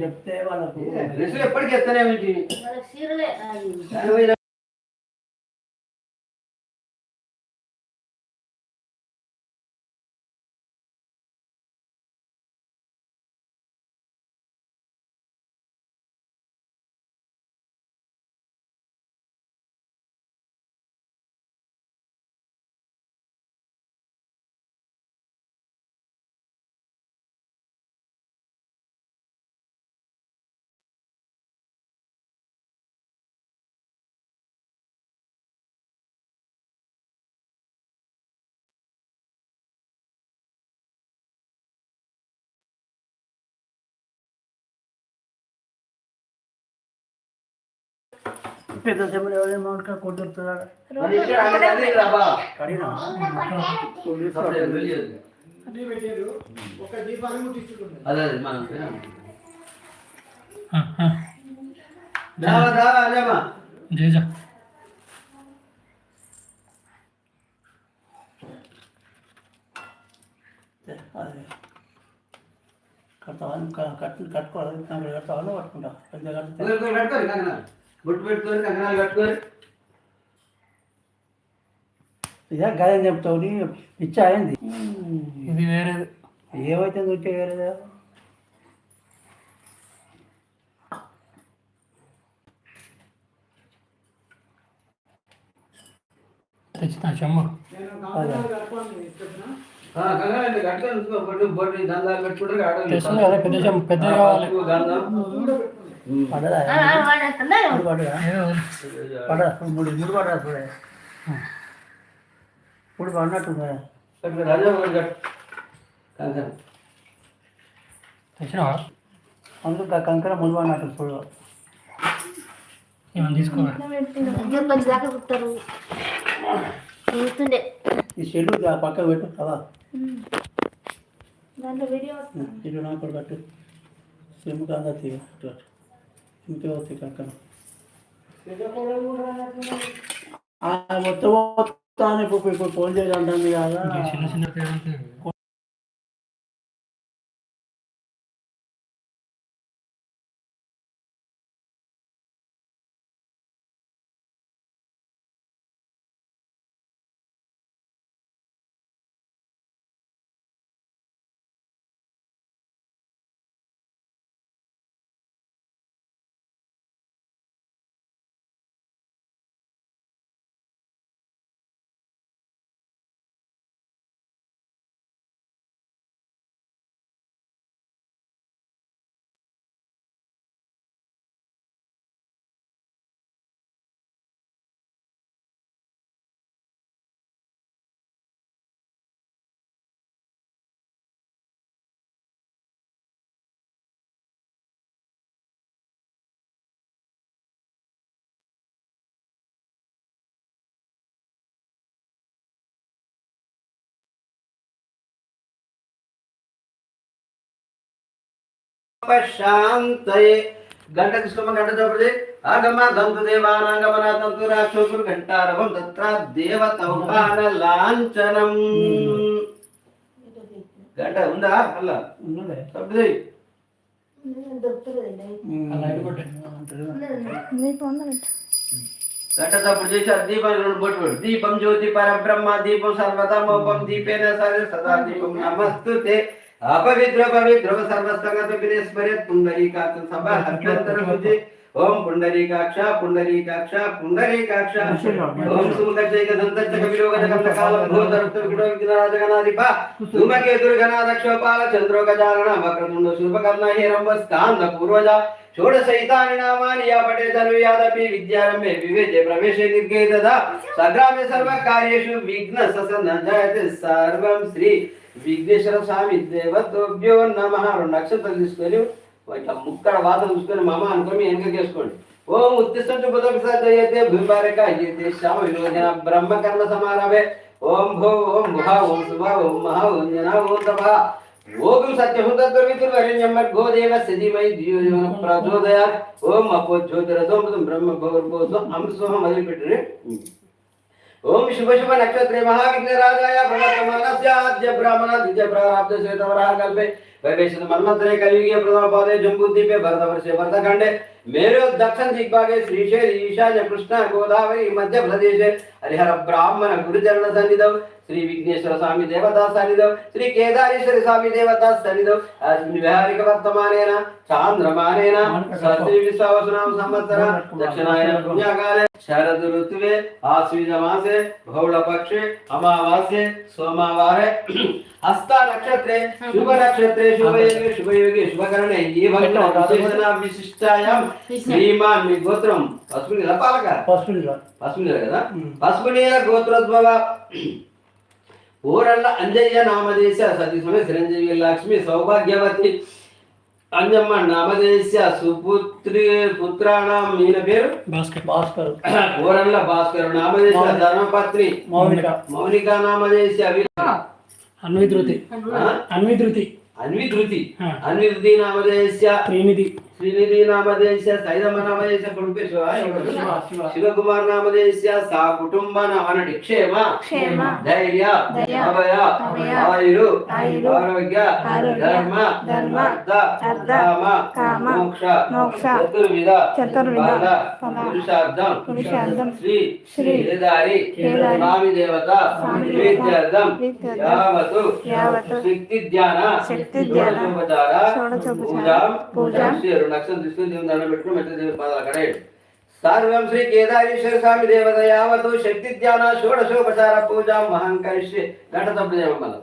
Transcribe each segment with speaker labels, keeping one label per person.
Speaker 1: చెప్తే వాళ్ళకు
Speaker 2: డ్రెస్సులు ఎప్పటికీ ఎత్తనే రావా.
Speaker 3: జేజా
Speaker 1: అదే. కడతావా? కట్టు కట్టుకోవాలి? నాకు కడతావా? పట్టుకుంటా పెద్ద కడితే
Speaker 2: బొట్టు పెట్టుకొని కంకణాలు కట్టుకోరు
Speaker 1: ఇదే గదే చెప్తావు నీ పిచ్చా అయింది
Speaker 3: ఇది వేరేది.
Speaker 1: ఏమైతే వచ్చే వేరేదా?
Speaker 3: తెచ్చిన చెమ్మ
Speaker 2: కట్టుకొని
Speaker 3: పెద్ద చెమ్మ పెద్ద కావాలి.
Speaker 1: పడదా? మూడు మూడు పడదా చూడే ఇప్పుడు.
Speaker 2: కంకణం.
Speaker 3: తెచ్చినావా?
Speaker 1: అందుకు కంకర ముందు పడినట్టు చూడు
Speaker 3: ఏమైనా తీసుకోవాలి
Speaker 1: ఈ చెల్లు పక్క పెట్టు కదా
Speaker 4: దాంట్లో వీడియో
Speaker 1: నాకు కూడా కట్టు. సిమ్ కాదా తీయ ఇంకే వస్తాయి కంకర ఆ, మొత్తం మొత్తాన్ని ఇప్పుడు ఇప్పుడు ఫోన్ అంటుంది కదా.
Speaker 3: చిన్న చిన్న
Speaker 2: శాంతయే గంట తీసుకోమని గంట చెప్పండి ఆగమ దంతు దేవానాగమన దంతు రాక్షసులు గంటారవం తత్ర దేవతౌపాన లాంఛనం గంట ఉందా అలా
Speaker 1: ఉన్నదే
Speaker 2: గంట చప్పుడు చేసి ఆ రెండు బొట్టు దీపం జ్యోతి పరబ్రహ్మ దీపం సర్వతమోపం దీపేన సరే సదా దీపం నమస్తుతే अपविद्र पविद्रव सर्वस्तगत विने स्मरेत पुंडरीकाक्ष सब हस्तांतर बुद्धि ओम पुंडरीकाक्ष पुंडरीकाक्ष पुंडरीकाक्ष। ओम सुमदक्षैक दंतच्च कपिलोगजकं काल भूतरत्व किटो विघ्नराजगणाधिप धूमके दुर्गणादक्षोपाल चंद्रोगजारण वक्रतुंड शुभकर्ण हेरम्बस्कान्द पूर्वजा षोडशैतानि नामानि या पटे तनुयादपि विद्यारम्भे विवेचे प्रवेशे निर्गे तदा सग्रामे सर्वकार्येषु विघ्नसस न जायते सर्वं श्री విఘ్నేశ్వర స్వామి దేవతోభ్యో నమ రెండు నక్షత్రాలు తీసుకొని ఇట్లా ముక్కడ వాదం చూసుకొని మమ అనుకొని వెనకేసుకోండి ఓం ఉత్తిష్టంటు బుధపిసే భూపారక అయ్యతే శ్యామ విలోచన బ్రహ్మకర్ణ సమారభే. ఓం భో ఓం గుహ ఓం శుభ ఓం మహా ఓం జన ఓం తప. ఓం సత్యహుతర్వితుర్వరణ్యమర్గో దేవస్య ధీమహి ధియో యో నః ప్రచోదయాత్. ఓం అపో జ్యోతిరథోమృతం బ్రహ్మ భోర్భోసం అమృతోహం మొదలుపెట్టిరి. ओम शुभ शुभ नक्षत्र महाविघ्नराजाय भगवतमानस्य आद्य ब्राह्मण द्वितीय प्रारब्ध श्वेतवराह कल्पे। वैवेशित मन्मंतरे कलियुगे प्रथमपादे जम्बुद्वीपे भरतवर्षे भरतखण्डे मेरो दक्षिण दिग्भागे श्रीशैल ईशान्य कृष्ण गोदावरी मध्य मध्यप्रदेशे हरिहर ब्राह्मण गुरुचरण सन्निधौ। श्री विघ्नेश्वर स्वामी देवता सन्निधौ श्री केदारेश्वर स्वामी देवता सन्निधौ अस्मिन् वर्तमानेन चान्द्रमानेन श्री विश्वावसुनाम संवत्सर दक्षिणायन पुण्यकाले शरद ऋतुवे आश्विज मासे भौल पक्षे अमावास्ये सोमावारे हस्ता नक्षत्रे शुभ नक्षत्रे शुभ ఊరల్ల అంజయ్య నామదేశ సతీశ్వర చిరంజీవి లక్ష్మి సౌభాగ్యవతి. అంజమ్మ నామదేశ సుపుత్రి పుత్రాణం ఈయన పేరు?
Speaker 3: భాస్కర్.
Speaker 1: భాస్కర్.
Speaker 2: ఊరల్ల భాస్కర్ నామదేశ ధర్మపత్ని.
Speaker 1: మౌనిక.
Speaker 2: మౌనిక నామదేశ వి-
Speaker 3: అన్వి ధృతి
Speaker 2: ఆ?
Speaker 3: అన్వి ధృతి
Speaker 2: అన్వి ధృతి
Speaker 3: ఆ.
Speaker 2: అన్వి ధృతి నామదేశ
Speaker 3: శ్రీనిధి
Speaker 2: శ్రీనిధి సైదమ్మ కొడుకు శివ. శివకుమార్ నామదేశ సా కుటుంబ నామనటి క్షేమ.
Speaker 4: క్షేమ,
Speaker 2: ధైర్య.
Speaker 4: ధైర్య,
Speaker 2: అభయ ఆయురు. ఆరోగ్య. ధర్మ.
Speaker 4: ధర్మ,
Speaker 2: అర్థ
Speaker 4: అర్థ,
Speaker 2: కామ.
Speaker 4: కామ,
Speaker 2: మోక్ష.
Speaker 4: మోక్ష,
Speaker 2: చతుర్విధ.
Speaker 4: చతుర్విధ,
Speaker 2: పురుషార్థం.
Speaker 4: పురుషార్థం,
Speaker 2: శ్రీ.
Speaker 4: శ్రీ,
Speaker 2: స్వామి దేవత. ప్రీత్యర్థం యావతు.
Speaker 4: యావతు,
Speaker 2: శక్తి ధ్యాన.
Speaker 4: శక్తి ధ్యాన,
Speaker 2: పూజ.
Speaker 4: పూజ,
Speaker 2: పూజ దృష్టిని దేవుని దండం పెట్టుకుని మంచి దేవుని పాదాలు కడే సర్వం శ్రీ కేదారేశ్వర స్వామి దేవత యావతు శక్తి ధ్యాన షోడశోపచార పూజ మహంకరిష్య గంట తప్పుడు చేయడం వల్ల.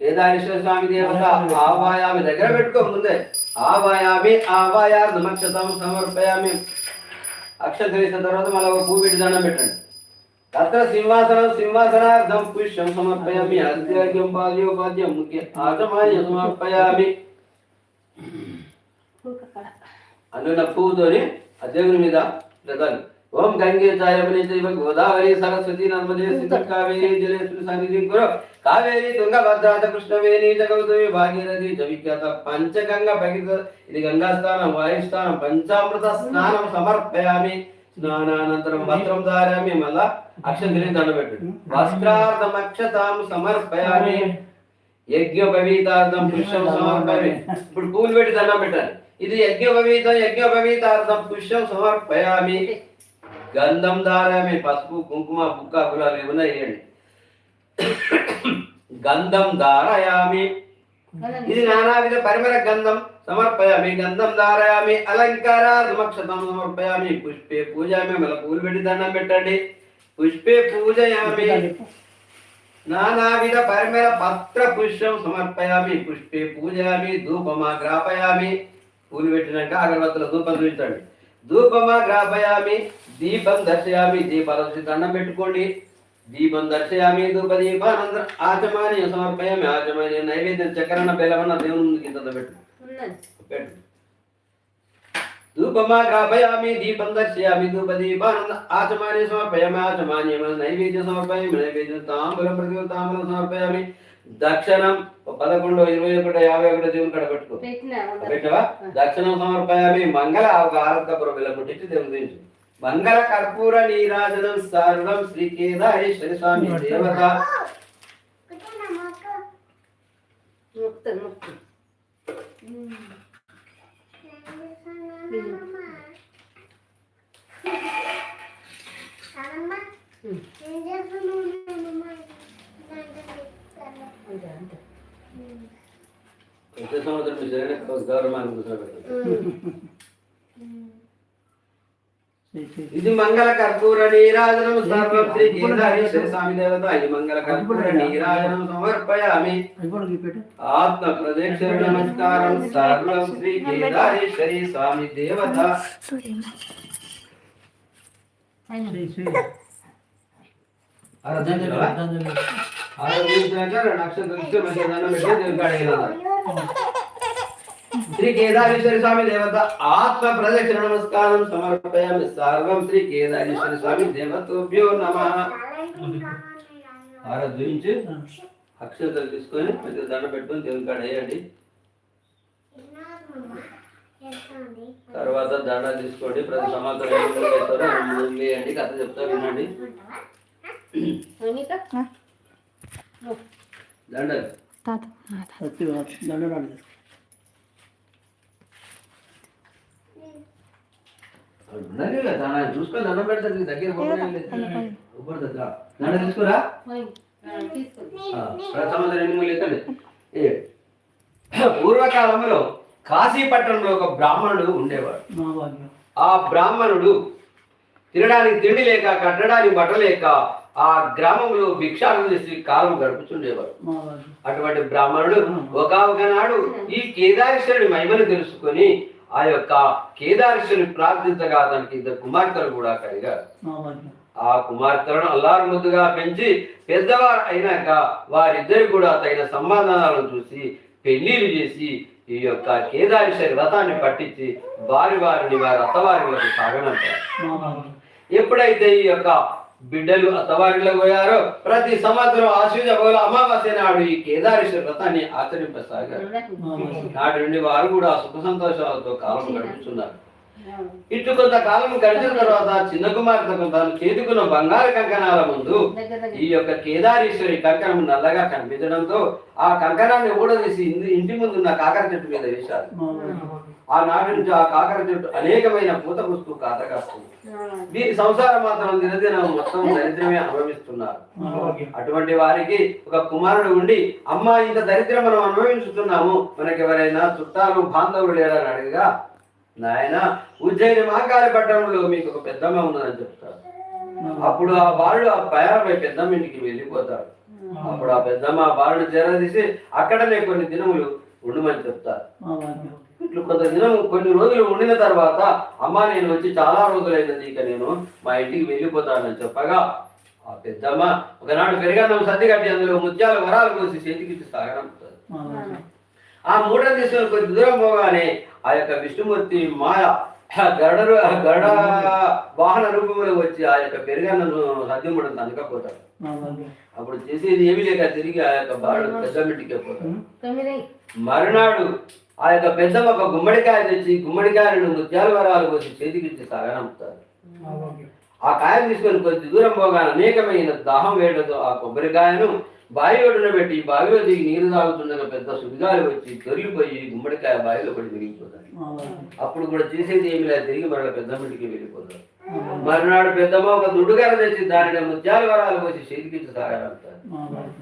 Speaker 2: కేదారేశ్వర స్వామి దేవత ఆవాయామి దగ్గర పెట్టుకో ముందే. ఆవాయామి ఆవాయార్ధమక్షతం సమర్పయామి. అక్షత వేసిన తర్వాత మళ్ళీ ఒక పువ్వు పెట్టి దండం పెట్టండి. తత్ర సింహాసనం సింహాసనార్థం పుష్యం సమర్పయామి. అద్యాగ్యం పాద్యోపాద్యం ముఖ్య ఆచమాన్య సమర్పయామి. అందులో పువ్వుతోని ఆ దేవుని మీద ప్రధాని ఓం గంగే చాయమని చైవ గోదావరి సరస్వతి నర్మదే సింధు కావేరి జలేశ్వరి సన్నిధి గురు కావేరి తుంగభద్రాత కృష్ణవేణి జగవతమి భాగీరథి జవిఖ్యాత పంచగంగ భగిత ఇది గంగా స్నానం వాయుస్థానం పంచామృత స్నానం సమర్పయామి. స్నానానంతరం వస్త్రం ధారామి మళ్ళా అక్షంతిని దండబెట్టు వస్త్రార్థం అక్షతాం సమర్పయామి. యజ్ఞోపవీతార్థం పుష్పం సమర్పయామి. ఇప్పుడు పూలు పెట్టి దండం పెట్టాలి. ఇది యజ్ఞోపవీతం యజ్ఞోపవీతార్థం పుష్పం సమర్పయామి. గంధం దారామి పసుపు కుంకుమ బుక్క గులాబీ ఏమన్నా వేయండి. గంధం దారయామి ఇది నానావిధ పరిమళ గంధం సమర్పయామి. గంధం ధారయామి అలంకారార్థమక్షతం సమర్పయామి. పుష్పే పూజామి మళ్ళీ పూలు పెట్టి దండం పెట్టండి. పుష్పే పూజయామి. నానావిధ పరిమళ పత్ర పుష్పం సమర్పయామి. పుష్పే పూజయామి ధూపమా గ్రాపయామి పూలు పెట్టినాక అగరబత్తుల ధూపం చూపించండి. ధూపమా గ్రాపయామి దీపం దర్శయామి దీపాల దండం పెట్టుకోండి. దీపం దర్శయామి ధూప దీపానంతరం ఆచమాని సమర్పయామి ఆచమాని నైవేద్యం చక్రన బెల్లమన్న దేవుని పెట్టు. పెట్టు. ధూపమా గ్రాపయామి దీపం దర్శయామి ధూప దీపానంద ఆచమాని సమర్పయామి ఆచమాని నైవేద్యం సమర్పయామి నైవేద్యం తాంబూలం ప్రతి తాంబూలం సమర్పయామి దక్షిణం పదకొండు ఇరవై ఒకటి యాభై ఒకటి దేవుని కడ పెట్టుకో. పెట్టవా? దక్షిణం సమర్పయామి మంగళ ఒక ఆరోగ్యపురం వెళ్ళ ముట్టించి దేవుని దించు మంగళ కర్పూర నీరాజనం సర్వం శ్రీ కేదారేశ్వరి స్వామి దేవత. వచ్చే సంవత్సరం మీ శరీరం గౌరవాన్ని ఇది మంగళ కర్పూర నీరాజనం సర్వం శ్రీ కేదారేశ్వర స్వామి దేవత ఇది మంగళ కర్పూర నీరాజనం సమర్పయామి. ఆత్మ ప్రదక్షిణ నమస్కారం సర్వం శ్రీ స్వామి దేవత.
Speaker 1: శ్రీ శ్రీ
Speaker 2: కేదారేశ్వరి స్వామి దేవత ఆత్మ ప్రదక్షిణ నమస్కారం సమర్పయామి సర్వం శ్రీ కేదారేశ్వరి స్వామి దేవతోభ్యో నమ ఆరాధించి అక్షతలు తీసుకొని మంచిగా దండం పెట్టుకొని దేవుని కాడ వేయండి తర్వాత దండ తీసుకోండి ప్రతి వేయండి కథ చెప్తా వినండి
Speaker 4: తాత
Speaker 1: చేసుకో
Speaker 2: దండం పెడతారు దగ్గర. దండ తీసుకురా. పూర్వకాలంలో కాశీపట్నంలో ఒక బ్రాహ్మణుడు ఉండేవాడు. ఆ బ్రాహ్మణుడు తినడానికి తిండి లేక కట్టడానికి బట్ట లేక ఆ గ్రామంలో భిక్షాటన చేసి కాలం
Speaker 1: భాగ్యం
Speaker 2: అటువంటి బ్రాహ్మణుడు ఒక ఒకనాడు ఈ కేదారేశ్వరుడి మహిమను తెలుసుకొని ఆ యొక్క కేదారేశ్వరుని ప్రార్థించగా అతనికి ఇద్దరు కుమార్తెలు కూడా కలిగారు. ఆ కుమార్తెలను అల్లారు ముద్దుగా పెంచి పెద్దవారు అయినాక వారిద్దరు కూడా తగిన సమాధానాలను చూసి పెళ్ళిళ్ళు చేసి ఈ యొక్క కేదారేశ్వరి వ్రతాన్ని పట్టించి వారి వారిని వారి అత్తవారిలకు సాగనంటారు
Speaker 1: మా భాగ్యం
Speaker 2: ఎప్పుడైతే ఈ యొక్క బిడ్డలు అత్తవారిలో పోయారో ప్రతి సంవత్సరం ఆశ్వజ బహుళ అమావాస్య నాడు ఈ కేదారేశ్వర వ్రతాన్ని ఆచరింపసాగారు. నాటి నుండి వారు కూడా సుఖ సంతోషాలతో కాలం గడుపుతున్నారు. ఇటు కొంతకాలం గడిచిన తర్వాత చిన్న కుమార్తెకు తాను చేతుకున్న బంగారు కంకణాల ముందు ఈ యొక్క కేదారేశ్వరి కంకణం నల్లగా కనిపించడంతో ఆ కంకణాన్ని ఊడదీసి ఇంటి- ముందున్న కాకర చెట్టు మీద వేశారు. ఆ నాటి నుంచి ఆ కాకర చెట్టు అనేకమైన పూత పుస్తు కాతకాస్తుంది వీరి సంసారం మాత్రం దినదినం మొత్తం దరిద్రమే అనుభవిస్తున్నారు. అటువంటి వారికి ఒక కుమారుడు ఉండి అమ్మ ఇంత దరిద్రం మనం అనుభవించుతున్నాము మనకి ఎవరైనా చుట్టాలు బాంధవులు లేరని అడగగా నాయన ఉజ్జయిని మహాకాళి పట్టణంలో మీకు ఒక పెద్దమ్మ ఉన్నదని చెప్తారు. అప్పుడు ఆ బాలుడు ఆ పయాపై పెద్దమ్మ ఇంటికి వెళ్ళిపోతాడు. అప్పుడు ఆ పెద్దమ్మ ఆ బాలుడు చేరదీసి అక్కడనే కొన్ని దినములు ఉండమని చెప్తారు. ఇట్లు కొంత దినం కొన్ని రోజులు ఉండిన తర్వాత అమ్మ నేను వచ్చి చాలా రోజులైంది ఇక నేను మా ఇంటికి వెళ్ళిపోతానని చెప్పగా ఆ పెద్దమ్మ ఒకనాడు పెరిగాన్నం సర్ది కట్టి అందులో ముత్యాల వరాలు కోసి చేతికి
Speaker 1: భాగ్యం
Speaker 2: ఆ మూడని తీసుకొని కొద్ది దూరం పోగానే ఆ యొక్క విష్ణుమూర్తి మాయ గరుడ గరుడ వాహన రూపంలో వచ్చి ఆ యొక్క పెరుగన్నను సద్యముడు తనకపోతాడు. అప్పుడు చేసేది ఏమీ లేక తిరిగి ఆ యొక్క బాలుడు పెద్దమ్మింటికి పోతాడు. మరునాడు ఆ యొక్క పెద్దమ్మ ఒక గుమ్మడికాయ తెచ్చి గుమ్మడికాయలను ముత్యాల వరాలు పోసి చేతికిచ్చి సాగనంపుతారు ఆ కాయను తీసుకొని కొద్ది దూరం పోగానే అనేకమైన దాహం వేయడంతో ఆ కొబ్బరికాయను బావి ఒడ్డున పెట్టి బావిలో దిగి నీరు తాగుతుండగా పెద్ద సుడిగాలి వచ్చి తొలిపోయి గుమ్మడికాయ బావిలో పడి
Speaker 1: భాగ్యం
Speaker 2: అప్పుడు కూడా చేసేది ఏమి లేదు తిరిగి మరల
Speaker 1: మా భాగ్యం
Speaker 2: మరునాడు పెద్దమ్మ ఒక దుడ్డుగార తెచ్చి దానిని ముత్యాల వరాలు పోసి చేతికిచ్చి
Speaker 1: భాగ్యం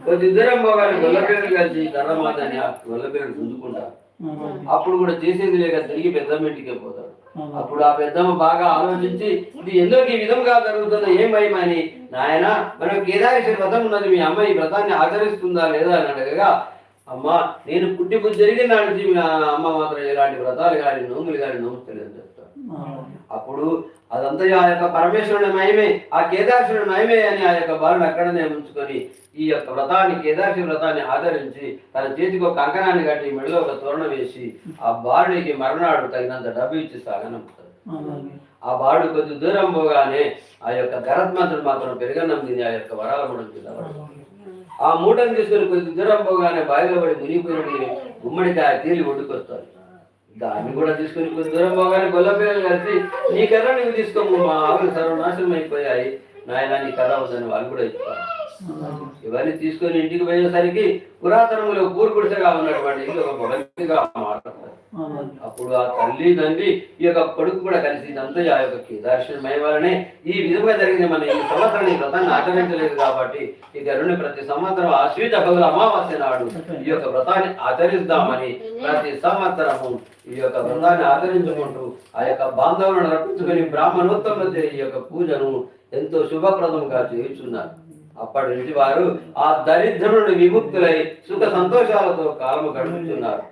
Speaker 2: కొద్ది దూరం పోగానే గొల్లపిల్లలు కలిసి కర్రమాతని ఆ గొల్లపిల్లలు గుంజుకుంటారు. అప్పుడు కూడా చేసేది లేక తిరిగి పెద్దమ్మింటికే పోతాడు.
Speaker 1: మా భాగ్యం
Speaker 2: అప్పుడు ఆ పెద్దమ్మ బాగా ఆలోచించి ఇది ఎందుకు ఈ విధంగా జరుగుతుందో ఏం భయమని నాయన మనం కేదారేశ్వరి వ్రతం ఉన్నది. మీ అమ్మ ఈ వ్రతాన్ని ఆచరిస్తుందా లేదా? అని అడగగా అమ్మ నేను పుట్టి పుట్టి జరిగిన నాటి అమ్మ మాత్రం ఎలాంటి వ్రతాలు కానీ నోములు కానీ
Speaker 1: భాగ్యం
Speaker 2: అప్పుడు అదంతా ఆ యొక్క పరమేశ్వరుని మహిమే ఆ కేదారేశ్వరుని మహిమే అని ఆ యొక్క బాలుని అక్కడనే ఉంచుకొని ఈ యొక్క వ్రతాన్ని కేదారేశ్వరి వ్రతాన్ని ఆచరించి తన చేతికి ఒక కంకణాన్ని కట్టి మెడలో ఒక తోరణం వేసి ఆ బాలుడికి మరునాడు తగినంత డబ్బు ఇచ్చి సాగనంపుతాడు ఆ బాలుడు కొద్ది దూరం పోగానే ఆ యొక్క గరత్మంతుడు మాత్రం పెరగన్నం తిని ఆ యొక్క వరాల మూడం కింద. ఆ మూటను తీసుకొని కొద్ది దూరం పోగానే బావిలో పడి మునిగిపోయిన గుమ్మడికాయ తేలి ఒడ్డుకొస్తాడు దాన్ని కూడా తీసుకొని కొంచెం దూరం పోగానే గొల్ల పిల్లలు కలిసి నీ కర్ర నువ్వు తీసుకోము మా ఆవులు సర్వనాశనం అయిపోయాయి. నాయన నీ కర్ర వద్దని వాళ్ళు కూడా ఇస్తారు ఇవన్నీ తీసుకొని ఇంటికి పోయేసరికి పురాతనంలో కూరుకుడిసగా ఉన్నటువంటి ఇల్లు ఒక మొదటిగా ఇప్పుడు ఆ తల్లి తండ్రి ఈ యొక్క కొడుకు కూడా కలిసి ఇదంతా ఆ యొక్క కేదార్శనమయ వలనే ఈ విధంగా జరిగింది. మన ఈ సంవత్సరం ఈ వ్రతాన్ని ఆచరించలేదు కాబట్టి ఈ గరుణ్ణి ప్రతి సంవత్సరం ఆశ్వీత కవుల అమావాస్య నాడు ఈ యొక్క వ్రతాన్ని ఆచరిద్దామని ప్రతి సంవత్సరము ఈ యొక్క వ్రతాన్ని ఆచరించుకుంటూ ఆ యొక్క బాంధవులను రప్పించుకొని బ్రాహ్మణోత్తముల ఈ యొక్క పూజను ఎంతో శుభప్రదంగా చేయుచున్నారు. అప్పటి నుంచి వారు ఆ దరిద్రుడు విముక్తులై సుఖ సంతోషాలతో కాలము గడుపుతున్నారు.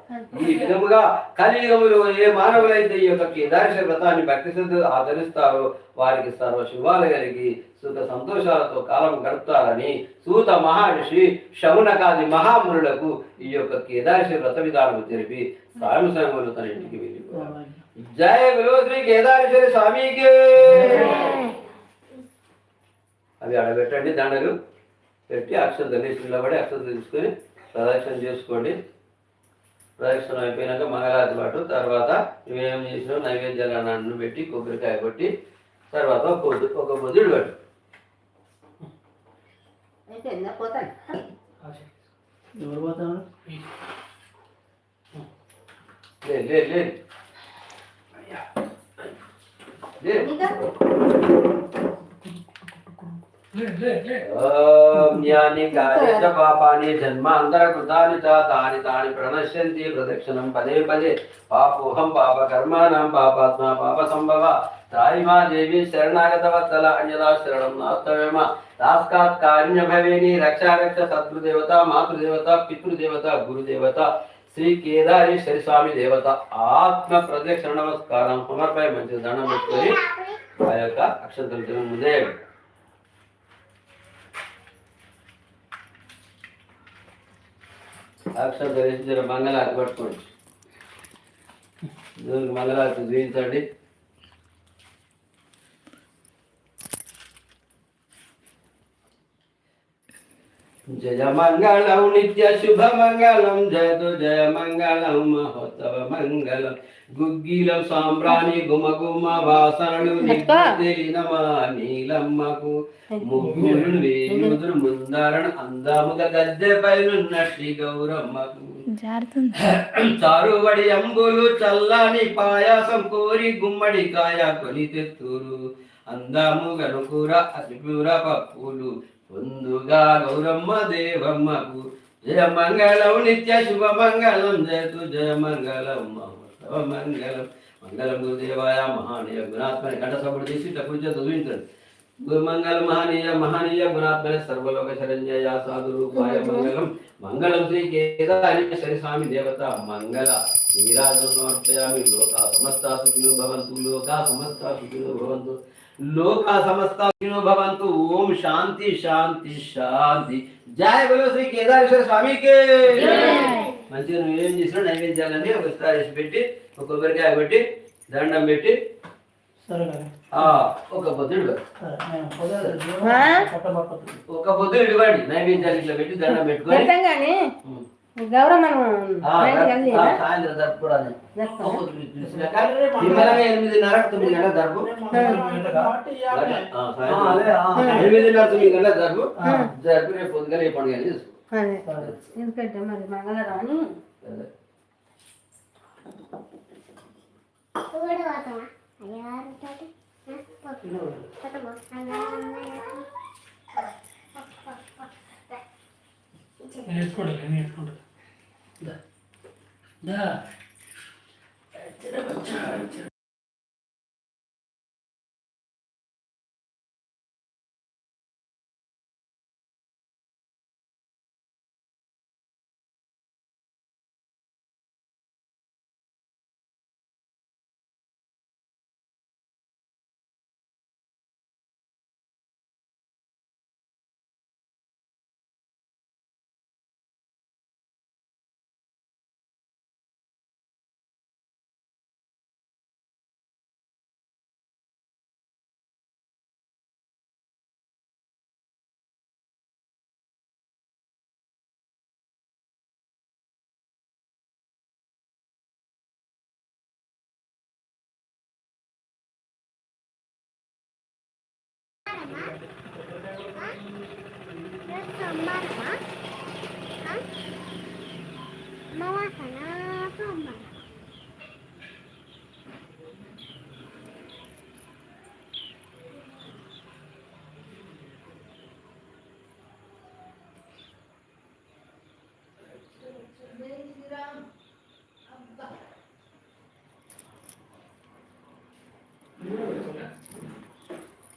Speaker 2: ఈ విధముగా కలియుగములో ఏ మానవులైతే ఈ యొక్క కేదార్శ వ్రతాన్ని భక్తి శ్రద్ధ ఆచరిస్తారో వారికి సర్వ శుభాలు కలిగి సుఖ సంతోషాలతో కాలం గడుపుతారని సూత మహర్షి శౌనకాది మహామునులకు ఈ యొక్క కేదార్శ వ్రత విధానం తెలిపి స్వామి స్వాములు తన ఇంటికి వెళ్ళిపోయారు. జయ విలో శ్రీ కేదారేశ్వరి స్వామికి! అవి అడబెట్టండి దండలు పెట్టి అక్షంతలు నిలబడి అక్షంతలు తీసుకొని ప్రదక్షిణ చేసుకోండి. ప్రదక్షిణ అయిపోయినాక మంగళారతి పాటు తర్వాత నువ్వేం చేసినావు? నైవేద్యాలు అన్నం పెట్టి కొబ్బరికాయ కొట్టి తర్వాత ఒక పొద్దు ఒక పొద్దుడు పెట్టు
Speaker 4: అయిపోయిందా పోతాను.
Speaker 1: ఎవరు
Speaker 2: జన్మాంతరకృతాని చ తాని తాని ప్రణశ్యంతి ప్రదక్షిణం పదే పదే. పాపోహం పాప కర్మాణం పాపాత్మ పాప సంభవ త్రాయిమా దేవి శరణాగత వత్సల అన్యదా శరణం నాస్తవేమ దాస్కాత్ కారుణ్య భవేని రక్ష రక్ష సద్గురుదేవత మాతృదేవత పితృదేవత గురుదేవత శ్రీ కేదారేశ్వరి స్వామి దేవత. ఆత్మ ప్రదక్షిణ నమస్కారం. సమర్పయ మంచి దండం పెట్టుకొని ఆ యొక్క అక్షంతలు ముందే అక్షర ధరించి జర మంగళారతి పట్టుకోండి. దేవునికి మంగళారతి చూపించండి. జయ మంగళం నిత్య శుభ మంగళం జయతు జయ మంగళం మహోత్సవ మంగళం. గుగ్గిలం సాంబ్రాణి గుమ గుమ వాసనలు నమా నీలమ్మకు? ముగ్గురు వేయుదురు ముందరణ అందముగా గద్దె పైనున్న శ్రీ గౌరమ్మకు చారువడి అంబులు చల్లని పాయాసం కోరి గుమ్మడి కాయ కొని తెత్తురు. అందము గనుకూర అసికూర పప్పులు పొందుగా గౌరమ్మ దేవమ్మకు. జయ మంగళం నిత్య శుభ మంగళం జయతు జయ మంగళం మహోత్సవ మంగళం మంగళం గురుదేవాయ మహానీయ గుణాత్మని కంఠ సభ్యుడు తీసి తప్పుడు చదివించండి గురుమంగళ మహనీయ మహనీయ గుణాత్మని సర్వలోక శరణ్యయ సాధు రూపాయ మంగళం మంగళం శ్రీ కేదారేశ్వరి స్వామి దేవత మంగళ నీరాజం సమర్పయామి లోకా సమస్త సుఖినో భవంతు లోకా సమస్త సుఖినో భవంతు లోకా సమస్త సుఖినో భవంతు ఓం శాంతి శాంతి శాంతి జయ బలో శ్రీ కేదారేశ్వర స్వామికి మంచిగా నువ్వు ఏం చేసినా నైవేద్యాలన్నీ ఒక స్థాయి వేసి పెట్టి ఒక కొబ్బరికాయ పెట్టి దండం పెట్టి ఒక పొద్దుడు ఒక పొద్దుడు ఇవ్వండి నైవేద్యాలు ఇట్లా పెట్టి దండం పెట్టుకొని. సాయంత్రం నిమ్మలంగా ఎనిమిదిన్నర తొమ్మిది గంటల జరుపు. ఎనిమిదిన్నర తొమ్మిది గంటల జరుపు. జరుపు రేపు పొద్దుగా రేపు పండుగ అని చేసుకో
Speaker 5: అదే ఎందుకంటే మరి మంగళవారం అని
Speaker 2: అదే.
Speaker 3: నేను ఎత్తుకోవట్లేదు నేను ఎత్తుకుంటా
Speaker 1: దా 엄마랑? 어? 엄마랑 하나, 엄마랑.